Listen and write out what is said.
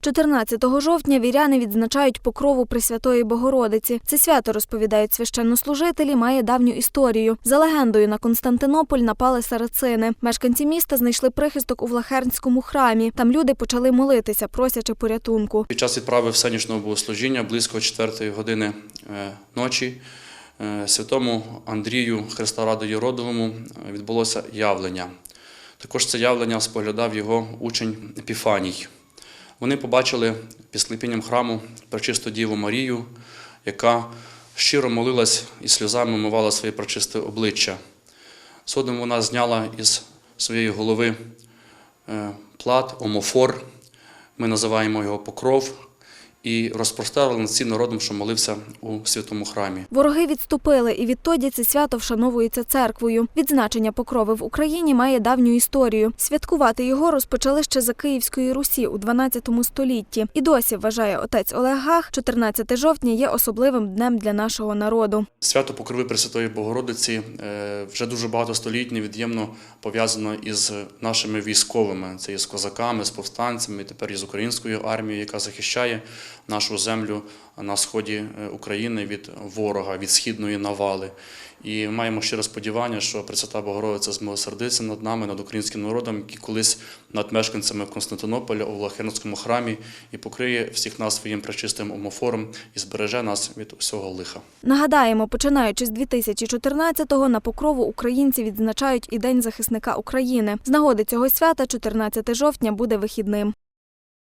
14 жовтня віряни відзначають покрову Пресвятої Богородиці. Це свято, розповідають священнослужителі, має давню історію. За легендою, на Константинополь напали сарацини. Мешканці міста знайшли прихисток у Влахернському храмі. Там люди почали молитися, просячи порятунку. Під час відправи всенічного богослужіння близько 4 години е, ночі е, святому Андрію Христа Радою Родовому е, відбулося явлення. Також це явлення споглядав його учень Епіфаній. Вони побачили під склепінням храму пречисту Діву Марію, яка щиро молилась і сльозами мивала своє пречисте обличчя. Згодом вона зняла із своєї голови е, плат, омофор, ми називаємо його покров, і розпростерли над всім народом, що молився у святому храмі. Вороги відступили, і відтоді це свято вшановується церквою. Відзначення покрови в Україні має давню історію. Святкувати його розпочали ще за Київської Русі у 12 столітті. І досі вважає отець Олег Гах, 14 жовтня є особливим днем для нашого народу. Свято Покрови Пресвятої Богородиці е, вже дуже багато століть невід'ємно пов'язано із нашими військовими. Це і з козаками, з повстанцями, тепер і з українською армією, яка захищає нашу землю на сході е, України від ворога, від східної навали. І маємо щире сподівання, що Пресвята Богородиця змилосердиться над нами, над українським народом, який колись над мешканцями Константинополя у Влахернському храмі і покриє всіх нас своїм пречистим омофором і збереже нас від усього лиха. Нагадаємо, починаючи з 2014-го на покрову українці відзначають і День захисника України. З нагоди цього свята 14 жовтня буде вихідним.